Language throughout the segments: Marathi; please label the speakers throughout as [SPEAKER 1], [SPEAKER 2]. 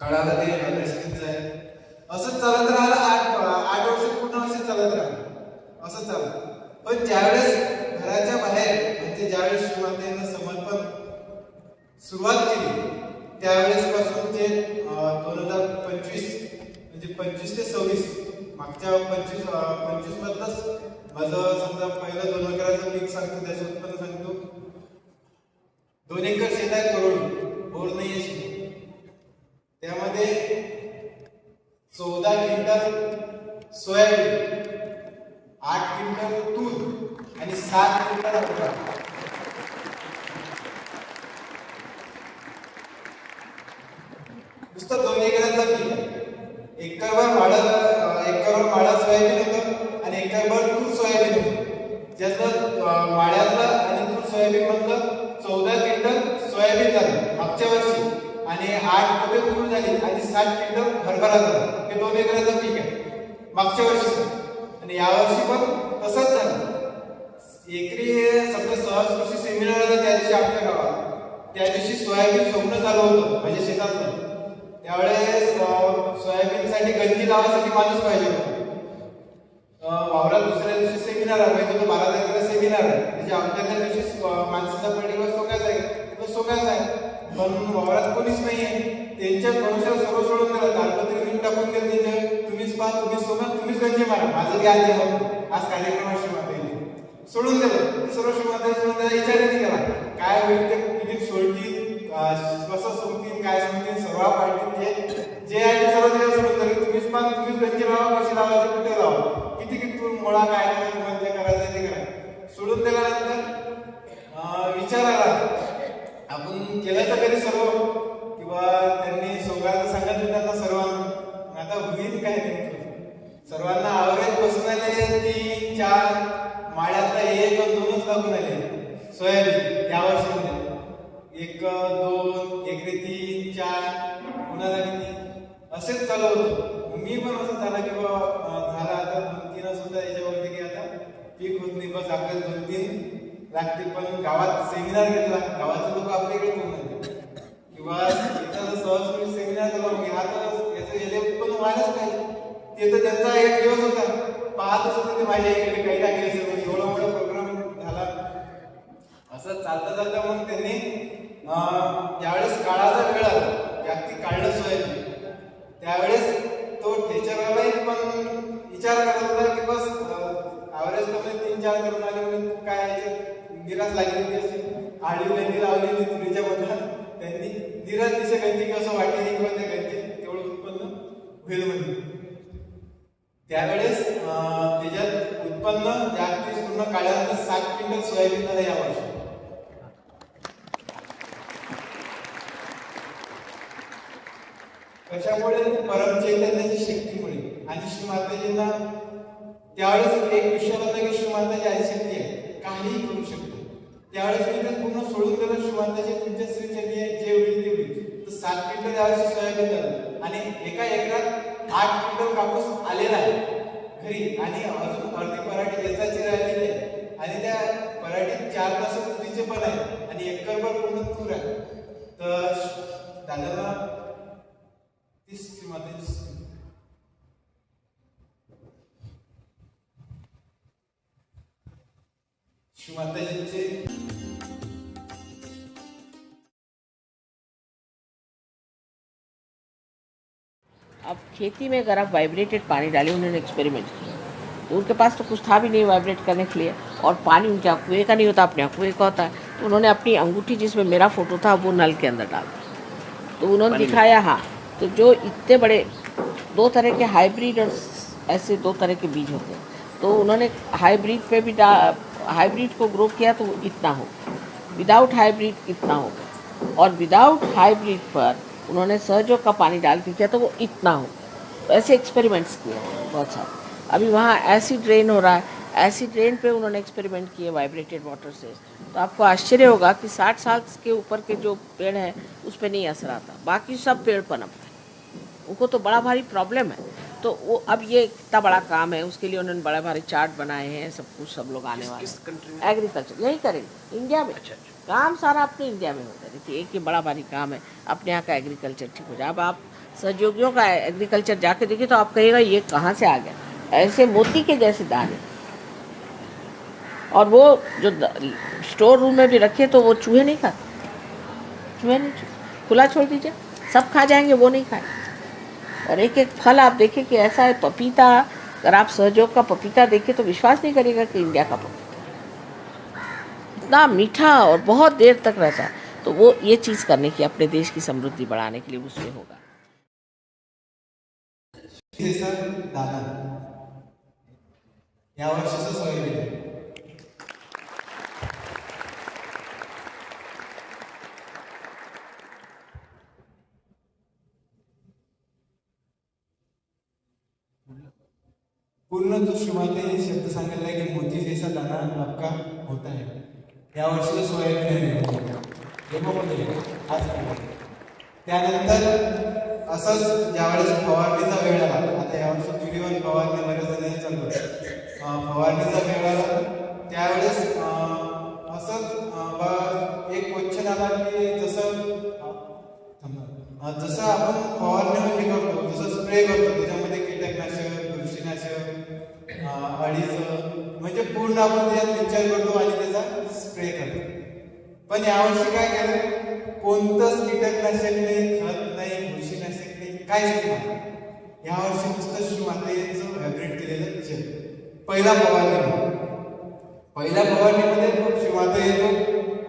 [SPEAKER 1] कळालं ते नैसर्गिकच आहे. असंच चालत राहिलं आठ आठ वर्ष पूर्ण वर्ष चालत राहिलं. असंच चालत. पण ज्यावेळेस घराच्या बाहेर म्हणजे ज्यावेळेस सुरुवातीनं समर्पण सुरुवात केली त्यावेळेस पासून ते दोन हजार पंचवीस म्हणजे पंचवीस ते सव्वीस मागच्या पंचवीस पंचवीस मधलंच माझं समजा पहिलं दोन एकराचं पीक सांगतो त्याचं उत्पन्न सांगतो. दोन एकर शेत आहे करोड. बोर नाही आहे शेती. त्यामध्ये चौदा क्विंटल सोयाबीन आठ क्विंटल तूर आणि सात क्विंटल अकरा नुसतं दोन एकरातलं पीक आहे. एकरभर माळा एकरभर माळा सोयाबीन होतं आणि एकरभर तूर सोयाबीन होतं. ज्याचं माळ्यातलं आणि तूर सोयाबीन मधलं चौदा क्विंटल सोयाबीन झालं मागच्या वर्षी आणि आठ पोते पूर्ण झाली आणि सात क्विंटल हरभरा झाला. हे दोन एकराचं पीक आहे. मागच्या वर्षी आणि यावर्षी पण तसंच झालं. एकरी समजा सहज कृषी सेमिनार होता त्या दिवशी आपल्या गावात. त्या दिवशी सोयाबीन सोमणं चालू होतं म्हणजे शेतातलं. त्यावेळेस सोयाबीनसाठी गंजी लावासाठी माणूस पाहिजे होता. वावरात दुसऱ्या दिवशी म्हणजे सेमिनार आहे. तो बारा तारखेला सेमिनार आहे. म्हणजे आपल्या त्या दिवशी माणसाचा पडीवर सोकायचा आहे. तो सोगायचा आहे. पण वावरात कोणीच नाहीये. त्यांच्या भविष्यात सर्व सोडून दिलं तालपत्री घेऊन टाकून दिलं त्यांच्या तुम्हीच पहा तुम्ही सोगा तुम्हीच गंजी मारा. माझं घ्या ते मग आज कार्यक्रमाशी माता सोडून दिलं सर्व शिवमाते शिवमाते विचार नाही केला काय होईल ते किती सोडतील कसं सोडतील काय सांगतील सर्व पार्टी जे जे आहे ते सर्व त्याला सोडून दिले तुम्हीच पण तुम्हीच गंजे लावा कशी लावायचं कुठे लावा. किती किती तूर मुळा काय करायचं तुम्हाला करायचं ते करा. सोडून दिल्यानंतर विचारायला विचार आला. आपण केलं तर कधी सर्व? किंवा त्यांनी सोगायला सांगितलं त्यांना सर्वांना आता होईल काय सर्वांना आवरेज बसून आले तीन चार माळ्यातला एक दोनच लागून आले. सोयाबीन या वर्षामध्ये. एक दोन एकरी तीन चार कुणाला किती असेच चालू होतं. मी पण असं झालं की बाबा झाला आता दोन तीनच होता याच्यावरती की आता पीक होत नाही. बस आपल्याला दोन तीन लागतील पण गावात सेमिनार घेतला. गावाचे लोक आपल्याकडे येऊन नाही किंवा इथं सहज सेमिनार झाला की हा तर याचं याले पण व्हायलाच पाहिजे ते तर त्यांचा एक दिवस होता. पाहतच होते ते माझ्या इकडे काही ना असेल एवढा मोठा प्रोग्राम झाला. असं चालता चालता मग त्यांनी ज्यावेळेस काळाचा वेळ आला जागतिक काढलं सोयाबीन त्यावेळेस तो ठेचरवालाही पण विचार करत होता की बस ॲव्हरेज कमी तीन चार करून आले म्हणजे काय यायचे निराश लागलेली होती अशी. आडवी गंजी लावली तुरीच्या बदलात त्यांनी निराश दिसे गंजी कसं वाटेल किंवा त्या गंजी तेवढं उत्पन्न होईल म्हणजे त्यावेळेस त्याच्यात उत्पन्न जागतिक पूर्ण काळ्यानंतर सात क्विंटल सोयाबीन झालं या वर्षी. कशामुळे? परम चैतन्याची शक्तीमुळे. आणि श्री माताजींना त्यावेळेस एक विषय होता की श्री माताजी आदिशक्ती आहे. काही त्यावेळेस मी ते पूर्ण सोडून दिलं श्री माताजी तुमच्या श्रीचरणी आहे जे होईल ते होईल. तर सात क्विंटल त्यावेळेस सोयाबीन झालं. आणि एका एकरात आठ क्विंटल कापूस आलेला आहे. घरी आणि अजून अर्धी पराठी वेचायची राहिलेली आहे. आणि त्या पराठीत चार तास तुरीचे पण आहे आणि एकरभर पूर्ण तूर आहे. तर दादाला तीस किंवा तीस शिवमाताजींचे
[SPEAKER 2] खेती में अगर आप वाइब्रेटेड पानी डालें उन्होंने एक्सपेरिमेंट किया। तो उनके पास तो कुछ था भी नहीं वाइब्रेट करने के लिए। और पानी उनके कुएँ का नहीं होता अपने कुएँ का होता है। तो उन्होंने अपनी अंगूठी जिसमें मेरा फ़ोटो था वो नल के अंदर डाल दी तो उन्होंने दिखाया हाँ। तो जो इतने बड़े दो तरह के हाइब्रिड और ऐसे दो तरह के बीज होते हैं। तो उन्होंने हाइब्रिड पे भी हाइब्रिड को ग्रो किया तो इतना हो विदाउट हाइब्रिड इतना हो और विदाउट हाइब्रिड पर उन्होंने सहजोग का पानी डाल के किया तो वो इतना हो तो ऐसे एक्सपेरिमेंट्स किए हैं बहुत सारे। अभी वहाँ ऐसी ड्रेन हो रहा है ऐसी ड्रेन पे उन्होंने एक्सपेरिमेंट किए वाइब्रेटेड वाटर से। तो आपको आश्चर्य होगा कि 60 साल के ऊपर के जो पेड़ हैं उस पर नहीं असर आता। बाकी सब पेड़ पनप रहे हैं उनको तो बड़ा भारी प्रॉब्लम है। तो वो अब ये इतना बड़ा काम है उसके लिए उन्होंने बड़ा भारी चार्ट बनाए हैं सब कुछ सब लोग आने वाले एग्रीकल्चर यही करेंगे इंडिया में। अच्छा काम सारा अपने इंडिया में होता है। देखिए एक ये बड़ा भारी काम है। अपने यहाँ का एग्रीकल्चर ठीक हो जाए। अब आप सहयोगियों का एग्रीकल्चर जाके देखिए तो आप कहिएगा, ये कहाँ से आ गया? ऐसे मोती के जैसे दाने। और वो जो स्टोर रूम में भी रखे तो वो चूहे नहीं खाते। चूहे नहीं चूहे। खुला छोड़ दीजिए। सब खा जाएँगे, वो नहीं खाए और एक एक फल आप देखें कि ऐसा है, पपीता। अगर आप सहयोग का पपीता देखें तो विश्वास नहीं करेगा कि इंडिया का पपीता। इतना मीठा और बहुत देर तक रहता है। तो वो ये चीज़ करने की, अपने देश की समृद्धि बढ़ाने के लिए उसमें होगा।
[SPEAKER 1] शेतीचा दाना या वर्षीचं सोयाबीन पूर्ण दृष्टिमाते हे शब्द सांगितला की मोती जैसा दाना आपका होता है या वर्षीचं सोयाबीन आहे त्यानंतर असंच ज्यावेळेस फवारणीचा वेळ आला आता यावर्षी व्हिडिओ फवारणी बऱ्याच जणांनी चालू आहे. फवारणीचा वेळ पहिला फवारणी पहिल्या फवारणीमध्ये श्रीमाता येतो.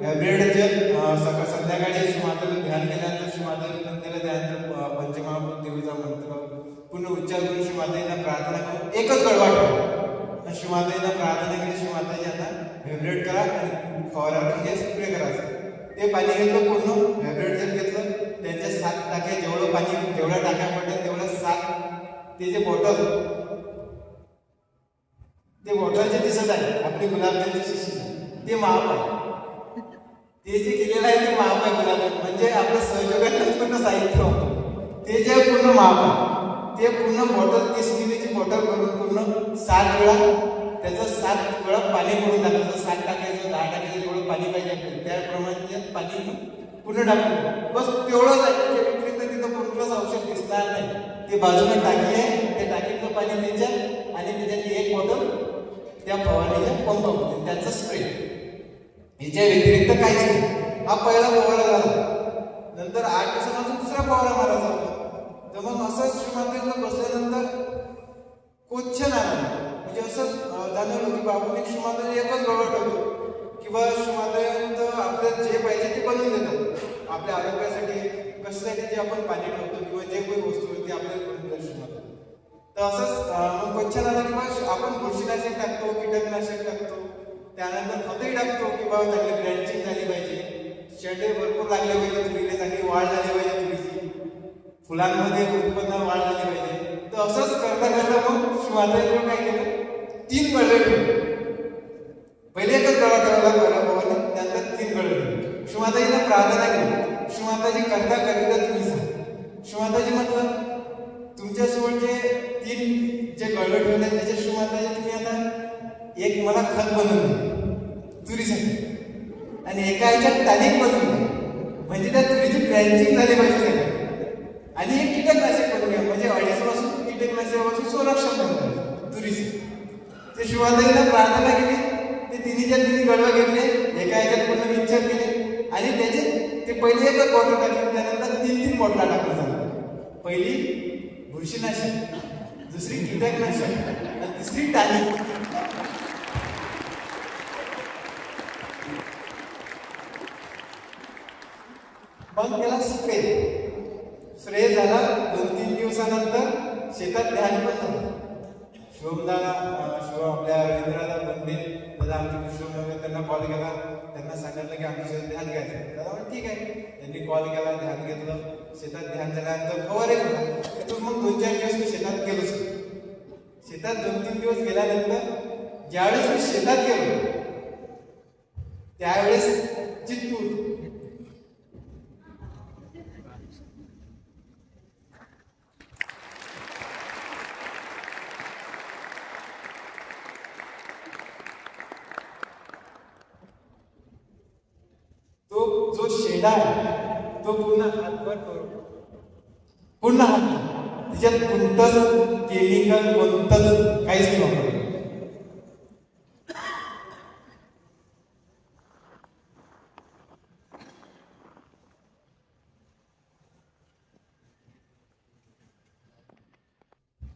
[SPEAKER 1] हायब्रिड सकाळ संध्याकाळी श्रीमातेला ध्यान केल्यानंतर श्रीमातेला पण त्याला त्यानंतर पंचमहाभूत देवीचा मंत्र पूर्ण उच्चार करून श्रीमातेला प्रार्थना करून एकच गडवा ठेवा. श्रीमातेला प्रार्थना केली श्रीमाताजी आता हायब्रिड करा आणि फवारा हे स्प्रे करायचं ते पाणी घेतलं पूर्ण हायब्रिड जर घेतलं त्यांच्या सात टाक्या जेवढं पाणी जेवढ्या टाक्या पडतात तेवढं सात ते जे बॉटल ते बॉटलचे दिसत आहे आपली गुलाबजामची शिशी ते माप आहे. ते जे केलेलं आहे ते माप आहे गुलाबजाम. म्हणजे आपलं सहयोगातलं पूर्ण साहित्य होतं. ते जे पूर्ण माप आहे ते पूर्ण बॉटल तीस मिलीची बॉटल करून पूर्ण सात वेळा त्याचं सात वेळा पाणी करून टाकायचं सात टाकायचं दहा टाकायचं जेवढं पाणी पाहिजे आपल्याला त्याप्रमाणे त्यात पाणी पूर्ण टाकलं. बस तेवढंच आहे. त्याच्या व्यतिरिक्त तिथं कोणतंच औषध दिसणार नाही. ते बाजूला टाकी आहे. त्या टाकीतलं पाणी त्याच्या आणि त्याच्यातली एक बॉटल त्या फवारणीच्या पंपामध्ये त्याचं स्प्रे याच्या व्यतिरिक्त काहीच नाही. हा पहिला फवारा झाला नंतर आठ दिवसानंतर दुसरा फवारा मारायचा होता तर मग असंच श्रीमातेला बसल्यानंतर क्वेश्चन आलं म्हणजे असंच जाणवलं की बाबूने श्रीमंत एकच गवळ ठेवतो. किंवा श्रीमंत आपल्याला जे पाहिजे ते बनवून देतात. आपल्या आरोग्यासाठी कशासाठी जे आपण पाणी ठेवतो किंवा जे काही वस्तू आहे ते आपल्याला बनवून देतात तर असंच मग क्वेश्चन आला की आपण बुरशीनाशक टाकतो कीटकनाशक टाकतो. त्यानंतर खतही टाकतो की बाबा चांगली ब्रँचिंग झाली पाहिजे. शेंडे भरपूर लागले पाहिजे तुरीने चांगली वाढ झाली पाहिजे तुरीची फुलांमध्ये उत्पन्न वाढ झाली पाहिजे. तर असंच करता करता मग शिवाजी काय केलं? तीन गळवे ठेवले पहिले एकच गळा करायला पहिला पवाने त्यानंतर तीन गळवे ठेवले शिवमाताजीला प्रार्थना केली शिवमाताजी करता करिता तुम्ही सांग. शिवमाताजी म्हटलं तुमच्याजवळ जे म्हणजे तीन जे गळवे ठेवले त्याच्या शिवमाताजी तुम्ही आता एक मला खत बनवून द्या तुरीसाठी. आणि एका ह्याच्यात तारीख बनवून म्हणजे त्या तुरीची ब्रँचिंग झाली पाहिजे आणि एक कीटकनाशक बनवून घ्या म्हणजे अडीचपासून कीटकनाशकापासून संरक्षण बनवून तुरीचे. ते शिवाजीला प्रार्थना केली. ते तिन्हीच्या तिन्ही गडवा घेतले एका ह्याच्यात पूर्ण विचार केले. आणि त्याचे ते पहिले एकच बॉटल टाकली. त्यानंतर तीन तीन बॉटला टाकलं. झालं पहिली बुरशीनाशक दुसरी कीटकनाशक आणि तिसरी टाली. मग त्याला स्प्रे. स्प्रे झाला दोन तीन दिवसानंतर शेतात ध्यान पण झालं शिव आपल्या रवींद्रदा पंडित दादा आमचे कृष्ण वगैरे त्यांना कॉल केला. त्यांना सांगितलं की आमच्या शेतात ध्यान घ्यायचं. दादा ठीक आहे. त्यांनी कॉल केला ध्यान घेतलं. शेतात ध्यान झाल्यानंतर फवारे तू मग दोन चार दिवस मी शेतात गेलोच शेतात दोन तीन दिवस गेल्यानंतर ज्यावेळेस मी शेतात गेलो त्यावेळेस चित्तूर. शेडा आहे तो पूर्ण हातभर करू. पूर्ण हात तिच्यात कोणतंच केमिकल कोणतंच काहीच नाही वापरलं.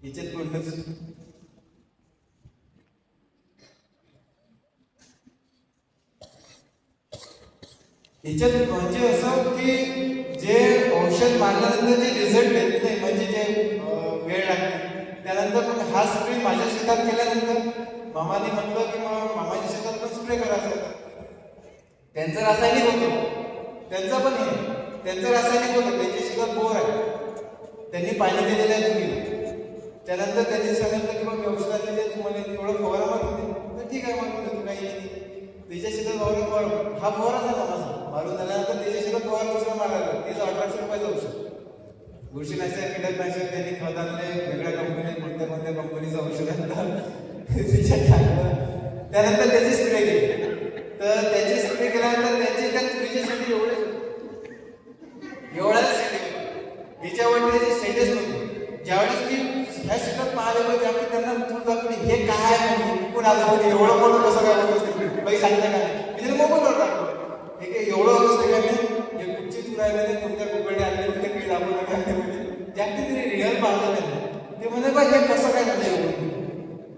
[SPEAKER 1] याच्यात कोणतंच याच्यात मामाने म्हटलं की मग मामाच्या शेतात पण स्प्रे करायचा त्यांचं रासायनिक होतं. त्यांचं पण हे त्यांचं रासायनिक होतं. त्यांच्या शेतात बोर आहे. त्यांनी पाणी दिलेलं आहे तुम्ही. त्यानंतर त्यांनी सांगितलं की मग औषधात दिले तुम्हाला. एवढं फवारा मारून दे तर ठीक आहे मारून देतो काही त्याच्या शेतात फवारा फवार हा फवारा झाला माझा. मारून झाल्यानंतर त्याच्या शेतात फवारा दुसरा मारायला त्याचं अठराशे रुपयाचं औषध. बुरशीनाशक कीटकनाशक त्यांनी खत आणले वेगळ्या कंपनी कोणत्या कोणत्या कंपनीचं औषध आणलं. त्याच्यात टाकलं त्यानंतर त्याची स्प्रे केली तर त्याची स्प्रे केल्यानंतर त्याची त्या तुरीची शेती एवढे एवढ्याच शेती याच्यावर त्याचे सेंटेस होते ज्यावेळेस मी ह्या शिकत पाहिले होते त्यावेळी त्यांना तू दाखवली हे काय आहे कोण आलं म्हणजे एवढं मोठं कसं काय होत असते बाई सांगता काय मी त्याला मोबाईलवर टाकलं हे काय एवढं होत असते का मी हे कुठची तूर आहे म्हणजे कोणत्या कुकडे आणले म्हणजे काही दाखवलं काय ते म्हणजे? ज्याने तरी रिअल पाहिलं त्यांना ते म्हणजे बा हे कसं काय झालं एवढं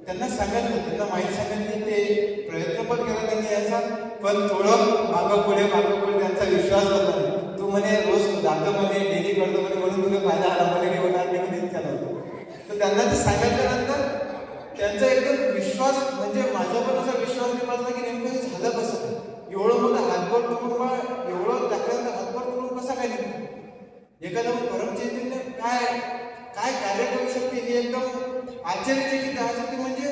[SPEAKER 1] त्यांना सांगायचं त्यांना माहीत सांगितली ते प्रयत्न पण केला त्यांनी याचा पण थोडं मागं पुढे मागं पुढे त्यांचा विश्वास झाला तू म्हणे रोज जातो म्हणे डेली करतो म्हणे म्हणून तुला फायदा आला म्हणे की होणार नाही तर त्यांना ते सांगितल्यानंतर त्यांचा एकदम विश्वास म्हणजे माझा पण असा विश्वास नाही की नेमकं हे झालं कसं? एवढं मोठं हातभर कुटुंब एवढं टाकल्यानंतर हातभर कुटुंब कसा काय निघतो एखादं परमचैतन्य काय काय कार्य करू शकते हे एकदम आश्चर्यचकित आहे की म्हणजे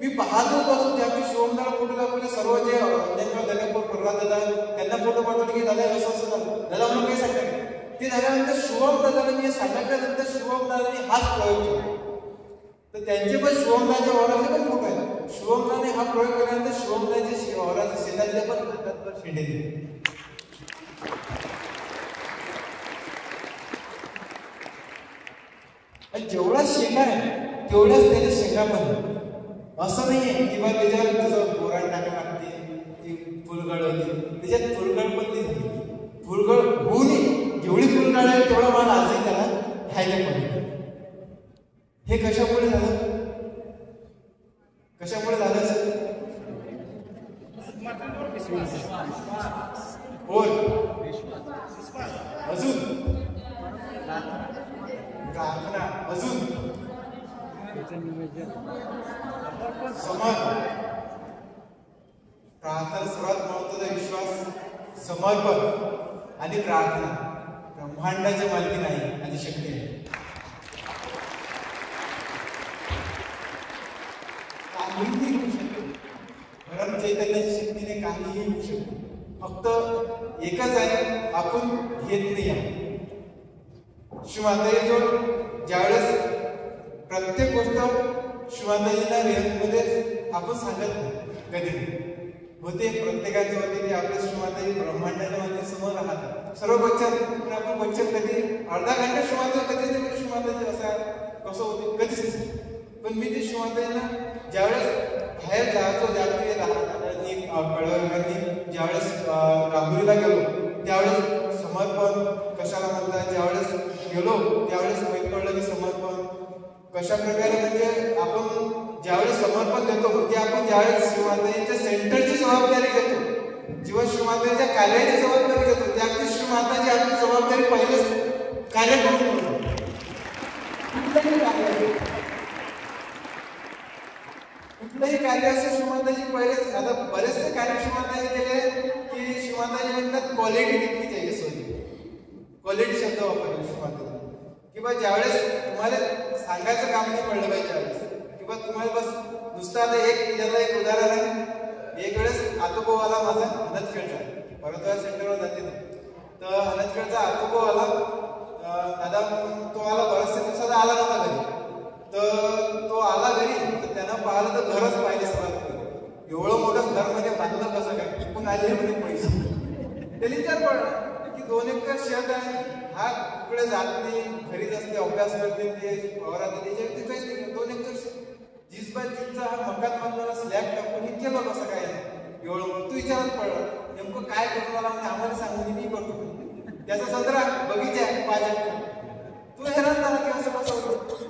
[SPEAKER 1] मी पाहतो पासून त्या मी शिवमदाला फोटो दाखवले सर्व जे ज्यांना दादा प्रल्हाद दादा त्यांना फोटो पाठवले की दादा असं असं झालं. दादा म्हणून काही सांगता ते झाल्यानंतर शिवम दादाला मी सांगितल्यानंतर शिवम दादाने हाच प्रयोग केला. तर त्यांचे पण शिवमदाच्या वावराचे पण फोटो आहेत. शिवमदाने हा प्रयोग केल्यानंतर शिवमदाचे वावराचे शेतातले पण हातात पण शेंडे दिले. जेवढा शेंगा आहे तेवढ्याच त्याच्या शेंगा पण असं नाही आहे की बा त्याच्यावर कसं बोराड टाका लागते ती फुलगड होती. त्याच्यात फुलगड पण ती फुलगड होऊ नये जेवढी फुलगड आहे तेवढा माल आजही त्याला खायला पण हे कशामुळे झालं? कशामुळे झालं असेल? बोल अजून? प्रार्थना प्रार्थना सर्वात महत्त्वाचा विश्वास समर्पण आणि प्रार्थना. ब्रह्मांडाच्या मालकी नाही आणि शक्ती आहे. काहीही होऊ शकते. परम चैतन्याच्या शक्तीने काहीही होऊ शकते. फक्त एकच आहे आपण घेत नाही आहे श्री जो ज्यावेळेस प्रत्येक गोष्ट शिवाजीला रिअलमध्ये आपण सांगत नाही कधी होते प्रत्येकाचे होते की आपले शिवाजी ब्रह्मांडाच्या म्हणजे समोर राहतात. सर्व बच्चन आपण बच्चन कधी अर्धा घंटा शिवाजी कधी नाही शिवाताई असा कसं होते? कधीच पण मी ते शिवाजीला ज्यावेळेस बाहेर जायचो ज्यावेळी राहतानी कळवणी ज्यावेळेस अं, राहुरीला गेलो त्यावेळेस समर्पण कशाला म्हणतात? ज्यावेळेस गेलो त्यावेळेस माहीत पडलं की समर्पण कशा प्रकारे म्हणजे आपण ज्यावेळेस समर्पण देतो म्हणजे आपण ज्यावेळेस शिवमाताजीच्या सेंटरची जबाबदारी घेतो जेव्हा शिवमाताजीच्या कार्याची जबाबदारी घेतो त्या श्रीमाताची आपली जबाबदारी पहिलेच कार्य करून कुठलंही कार्य कुठलंही कार्य असं श्रीमाताजी पहिले आता बरेचसे कार्य श्रीमाताजी केले की श्रीमाताजी म्हणतात क्वालिटी टिकली चाहिए सोनी क्वालिटी शब्द वापरले शिवमाताजी. किंवा ज्यावेळेस तुम्हाला सांगायचं काम नाही पडलं पाहिजे किंवा तुम्हाला बस नुसतं आता एक त्याला एक उदाहरण आहे. एक वेळेस आतोबो आला माझा अनंतखेडचा परत सेंटरवर जाते तर अनंतखेडचा आतोबो आला दादा तो आला बऱ्याचशा दिवसात आला नव्हता घरी. तर तो आला घरी तर त्यानं पाहिलं तर घरच पाहिजे सर्वात एवढं मोठं घर म्हणजे बांधलं कसं काय? पण आले म्हणजे पैसे. त्याला विचार पडला की शेत आहे. हा कुकडे जात नाही घरीच असते अभ्यास करते ते ते काहीच नाही दोन एकर शेत. जीस बाय तीसचा हा मकान बांधणारा स्लॅब टाकून हे केलं कसं काय? एवढं तू विचारात पडलं नेमकं काय करतो मला म्हणजे आम्हाला सांगून मी करतो. त्याचा संदर्भ बगीचा आहे पाच तू हैराण झाला की असं कसं होतं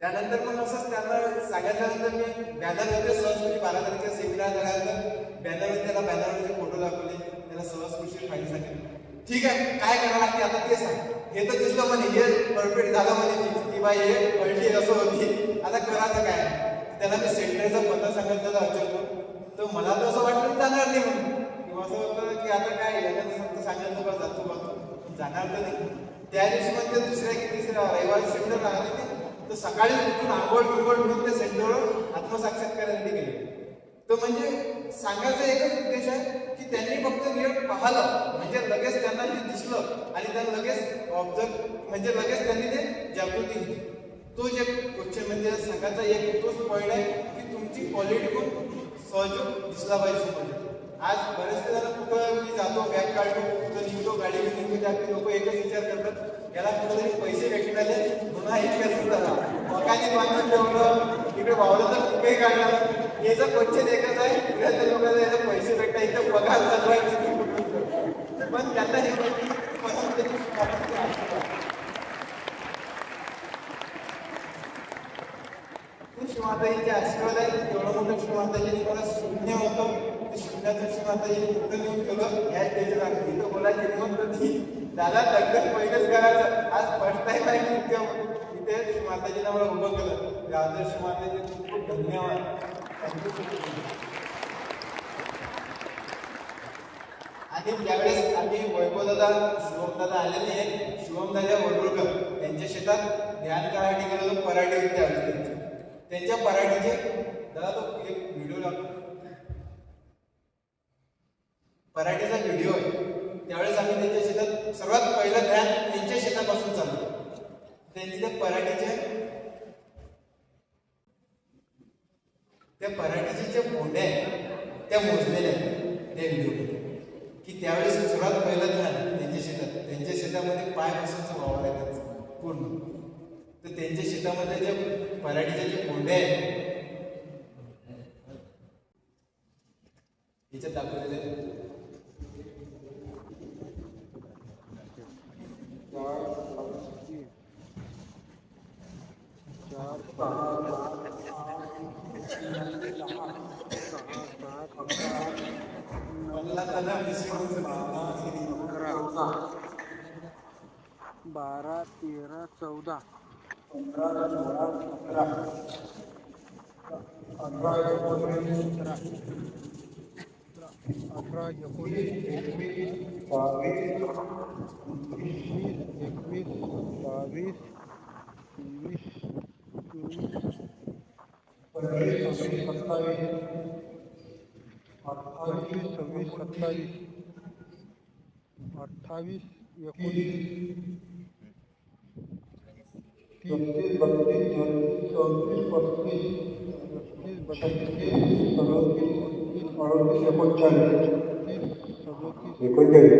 [SPEAKER 1] त्यानंतर मग असंच त्यांना सांगितल्यानंतर मी बॅनरमध्ये सहज बारा तारखेचा सेमिनार झाल्यानंतर बॅनरवर त्याला बॅनरमध्ये फोटो दाखवले. त्याला सहज कृषी फायदे सांगितले. ठीक आहे काय करावं लागते आता ते सांग. हे तर दिसलं म्हणे हे परफेक्ट झालं म्हणे की बाई हे पडली असं होती. आता करायचं काय? त्याला मी सेंटरचा पत्ता सांगितलं अचल तर मला तर असं वाटलं जाणार नाही म्हणून. किंवा असं होतं की आता काय याला फक्त सांगितलं बा जातो बघतो जाणार तर नाही. त्या दिवशी म्हणजे दुसऱ्या की तिसऱ्या रविवारी सेंटर लागले ते. तर सकाळी उठून आंघोळ बिंगोळ घेऊन त्या सेंटरवर आत्मसाक्षात्कारासाठी गेले. तर म्हणजे सांगायचा एकच उद्देश आहे की त्यांनी फक्त पाहलं म्हणजे लगेच त्यांना ते दिसलं आणि त्यांना लगेच ऑब्झर्व म्हणजे लगेच त्यांनी ते जागृती घेतली. तो जे क्वेश्चन म्हणजे सांगायचा एक तोच पॉईंट आहे की तुमची क्वालिटी पण सहजोग दिसला पाहिजे समोर. आज बरेचसे जण कुठं मी जातो बॅग काढतो कुठं निघतो गाडी घेऊन निघतो त्यात लोक एकच विचार करतात याला कुठेतरी पैसे भेटले म्हणून हा इतक्या सुद्धा मकानी बांधून ठेवलं इकडे वावलं तर कुठेही काढलं हे जर क्वेश्चन एकच आहे इकडे लोकांना याचे पैसे भेटणार इथं पगार चालू आहे. पण त्यांना हे गोष्टी पसंत आशीर्वाद आहे एवढं मोठं मला शून्य होतं ते शून्याचं शिवमाताजीने कुठं नेऊन ठेवलं या स्टेजवर बोलायची हिंमत होती दादा दगदग पहिलेच करायचं. आज फर्स्ट टाइम आहे की मला उभं केलं. त्या आदर्श खूप खूप धन्यवाद आणि त्यावेळेस आम्ही वैभवदादा शिवमदादा आलेले आहेत शिवमदादा वडोळकर यांच्या शेतात ध्यान करायला गेलेलो पराठे होते त्यावेळेस त्यांच्या पराठीचे दादा तो एक व्हिडिओ लागतो पराठीचा व्हिडिओ आहे. त्यावेळेस आम्ही त्यांच्या शेतात सर्वात पहिलं ध्यान त्यांच्या शेतापासून चालू त्यांनी त्या पराठीचे त्या पराठीचे जे भोंडे आहेत त्या मोजलेल्या आहेत. त्या व्हिडिओमध्ये की त्यावेळेस सर्वात पहिलं ध्यान त्यांच्या शेतात त्यांच्या शेतामध्ये पाय बसूनचं वावर आहे त्यांचा पूर्ण. तर त्यांच्या शेतामध्ये जे पराठीचे जे कोंडे आहेत याच्यात दाखवलेले आहेत. मला त्याला विसरून
[SPEAKER 3] अकरा बारा तेरा चौदा अठरा एकोणीस एकवीस बावीस एकवीस बावीस तेवीस चोवीस पंचवीस सव्वीस सत्तावीस अठ्ठावीस सव्वीस सत्तावीस अठ्ठावीस एकोणीस तीस बत्तीस चौतीस पस्तीस पस्तीस बत्तीस सदोतीस अडतीस एकोणचाळीस. एकोणचाळीस.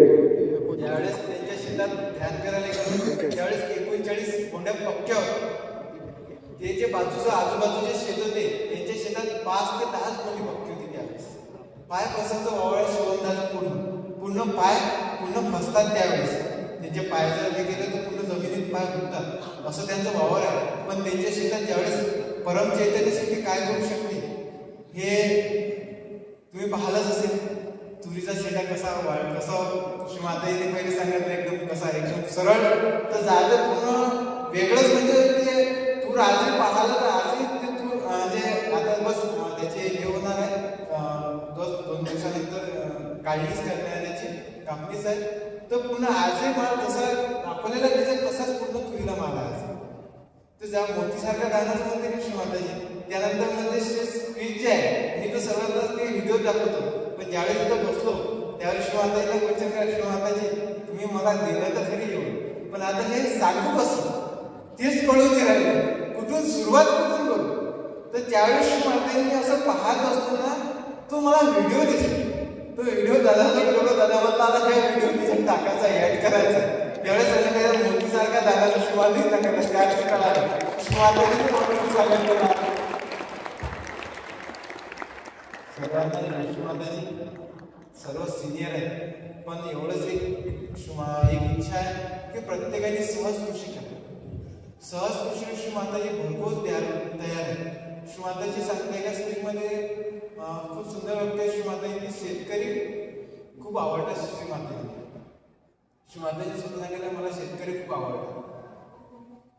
[SPEAKER 1] ज्यावेळेस त्यांच्या शेतात ध्यान करायला गेलो त्यावेळेस एकोणचाळीस कोंड्या पक्क्या होत्या. ते जे बाजूचं आजूबाजूचे शेत होते त्यांच्या शेतात पाच ते दहाच कोंडी पक्की होती त्यावेळेस. पाय पसंतचं वावळ शिवंदाचं पूर्ण. पूर्ण पाय पूर्ण फसतात त्यावेळेस. त्यांचे पाय जर हे गेले तर पूर्ण जमिनीत पाय फुटतात असं त्यांचं वावर आहे. पण त्यांच्या शेतात ज्यावेळेस परम चैतन्य शक्ती काय करू शकते हे तुम्ही पाहिलंच असेल. चुलीचा शेंडा कसा वाळ कसा माताजीने पहिले सांगितलं एकदम कसा एकदम सरळ. तर जातं पूर्ण वेगळंच म्हणजे ते तू आजही पाहिलं तर आजही ते तू अं, जे आता बस त्याचे हे होणार आहे. दोन दोन दिवसानंतर अं, करणार त्याची कापणीच आहे. तर पुन्हा आजही माल तसा आपल्याला त्याच्यात तसाच पूर्ण तुरीला माल आहे तर ज्या मोतीसारख्या गाण्याचं म्हणते कृष्ण माताजी त्यानंतर म्हणजे स्पीच जे आहे मी तर सर्वांना ते व्हिडिओ दाखवतो. पण ज्यावेळेस तिथं बसलो त्यावेळेस शिवमाताजीला क्वेश्चन करा शिवमाताजी तुम्ही मला दिलं तर खरी येऊ पण आता हे सांगू कसं? तेच कळून नाही राहिलं. कुठून सुरुवात कुठून करू? तर त्यावेळेस शिवमाताजीने असं पाहत असताना तो मला व्हिडिओ दिसला तो व्हिडिओ दादा तो दादा म्हणला आता त्या व्हिडिओ दिसून टाकायचा ऍड करायचा. त्यावेळेस त्याला काय मोदीसारखा दादाला शिवाजी टाकायला त्यावेळेस शिवाजी सर्वांना माताजी सर्व सिनियर आहेत. पण एवढंच एक एक इच्छा आहे की प्रत्येकाने सहज कृषी करावी. सहज कृषी शिवमाताजी भरघोस तयार तयार आहे. श्रीमाताची सांगते एका स्त्रीमध्ये खूप सुंदर वाटते शिवमाताजी शेतकरी खूप आवडतात श्रीमाताजी शिवमाताजी स्वतः सांगितलं मला शेतकरी खूप आवडतात.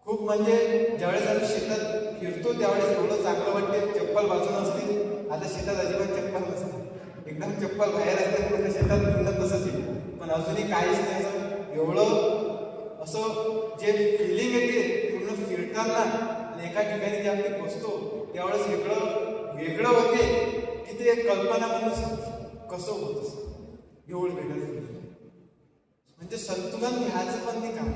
[SPEAKER 1] खूप म्हणजे ज्यावेळेस आम्ही शेतात फिरतो त्यावेळेस एवढं चांगलं वाटते चप्पल बाजून असते आता शेतात अजिबात चप्पल नसते. एकदम चप्पल बाहेर असते म्हणजे शेतात पुन्हा तसंच येईल पण अजूनही काहीच नाही. असं एवढं असं जे फिलिंग येते पूर्ण फिरताना आणि एका ठिकाणी जे आपण बसतो त्यावेळेस वेगळं वेगळं होते की ते कल्पना पण कसं होत असं? एवढं वेगळं म्हणजे संतुलन घ्यायचं पण नाही काम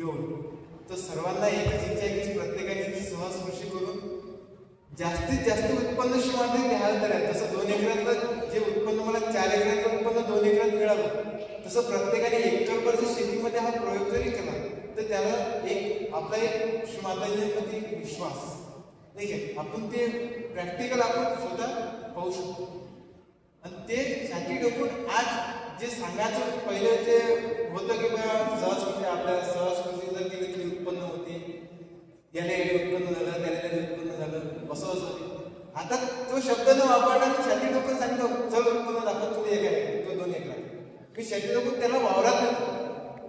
[SPEAKER 1] एवढं. तर सर्वांना एकच इच्छा आहे की प्रत्येकाने सहज कृषी करून जास्तीत जास्त उत्पन्न शिवाय घ्यायला तर जसं तसं दोन एकरातलं जे उत्पन्न मला चार एकरातलं उत्पन्न दोन एकरात मिळालं तसं प्रत्येकाने एकरभरच्या शेतीमध्ये हा प्रयोग जरी केला तर त्याला एक आपला एक शिवाजी एक विश्वास. नाही आहे आपण ते प्रॅक्टिकल आपण स्वतः पाहू शकतो. आणि ते साठी डोकून आज जे सांगायचं पहिलं जे होतं की बा सहज म्हणजे आपल्याला सहज कृषी जर केली तरी उत्पन्न होते याला याने उत्पन्न झालं त्याला त्याने उत्पन्न झालं. असं असं आता तो शब्द न वापरला मी छाती डोकं सांगतो. चल तुला दाखवत तुला एक आहे. तो दोन एकला मी छाती डोकून त्याला वावरात नेतो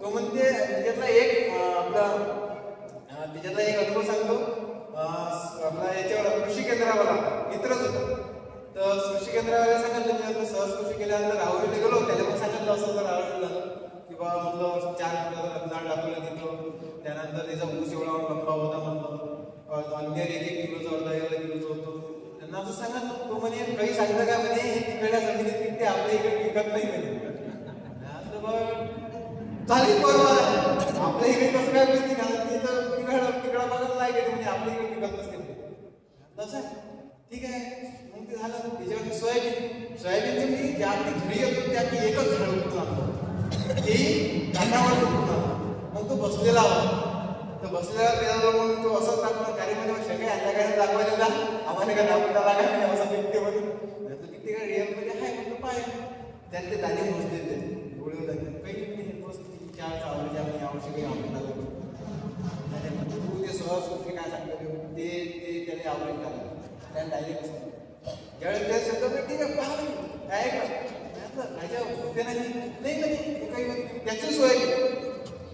[SPEAKER 1] तो म्हणते त्याच्यातला एक आपला त्याच्यातला एक अनुभव सांगतो. आपला याच्यावर कृषी केंद्रावर मित्रच होतो तर कृषी केंद्रावर सांगितलं मी आता सहज कृषी केल्यानंतर राहुरीला गेलो त्याला पण सांगितलं असं तर राहुरीला. किंवा म्हटलं चार झाड टाकलं तिथं. त्यानंतर त्याचा ऊस आपल्या नाही चालेल बरोबर आहे आपल्या इकडे कसं काय माहिती का? तिथं तिकडं तिकडं बघत नाही गेले म्हणजे आपल्या इकडे पिकत नसते तसं ठीक आहे. मग ते झालं. त्याच्यावरती सोयाबीन. सोयाबीनचं मी म्हणजे ज्या आपली घरी येतो त्या मी एकच झाड उठून आणतो ते कांदावर उठून मग तो बसलेला होता. तर बसलेला त्याला मग तो असंच दाखवला गाडी मध्ये सगळे आणल्या काय दाखवायला जा. आम्हाला काय दाखवता लागायला असं पिकते म्हणून त्याचं काय रिअल म्हणजे आहे म्हणून पाहिजे त्यात ते दाणे मोजले ते एवढे दाणे काही नाही बस तीन चार चावले आम्ही आवश्यक आहे आम्हाला तू ते सहज कुठे काय सांगतो ते ते त्याने आवडेल का त्या डायरेक्ट ज्यावेळेस त्या शब्द मी ठीक आहे पहा म्हणे. काय आहे का नाही नाही नाही काही नाही. त्याची सोय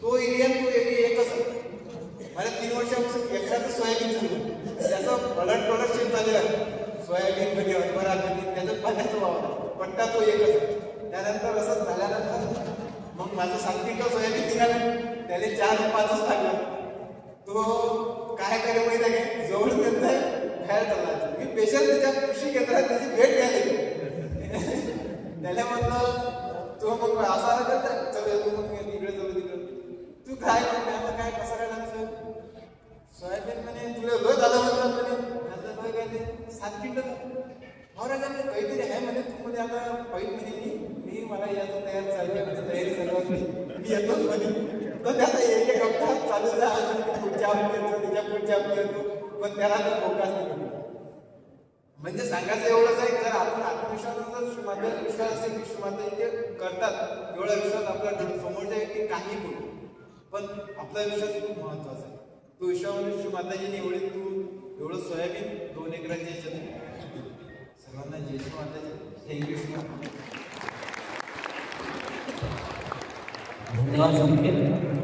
[SPEAKER 1] तो एरिया तो एरिया एकच आहे मला तीन वर्षापासून एखादं सोयाबीन झालं त्याचं पलट प्रोडक्शन झालेलं आहे सोयाबीन कधी हरभरा कधी त्याचं पाण्याचा वावर पट्टा तो एकच आहे त्यानंतर असं झाल्यानंतर मग माझं सांगतील का सोयाबीन निघालं. त्याने चार पाचच लागलं तो काय करे माहिती आहे जवळ त्यांचा बाहेर चालला. मी पेशल त्याच्या कृषी केंद्रात त्याची भेट घ्यायला त्याला म्हणलं तो मग असा आला तर चल मग मी इकडे जाऊ तिकडे तू काय म्हणते? आता काय कसं काय लागतं सोयाबीन म्हणे तुला लय झालं म्हणतात म्हणे आता लय काय ते सात क्विंटल बरं का काहीतरी आहे म्हणे तू म्हणे आता पहिली म्हणे मी. मला याचं तयार चालू तयारी सर्वात मी येतोच म्हणे तर त्याचा एक एक हप्ता चालू झाला. पुढच्या हप्त्याचं त्याच्या पुढच्या हप्त्याचं पण त्याला तर मोकाच नाही म्हणजे सांगायचं एवढंच आहे जर आपण आत्मविश्वास जर विश्वास असेल की श्रीमाता ते करतात एवढा विश्वास आपला समोरच्या व्यक्ती काही बोलू. पण आपला विश्वास खूप महत्त्वाचा आहे. तो विश्वामध्ये म्हणजे श्रीमाताजीने एवढे तू एवढं सोयाबीन दोन एकराच्या सर्वांना जय श्री माताजी. थँक्यू श्री
[SPEAKER 4] धन्यवाद संकेत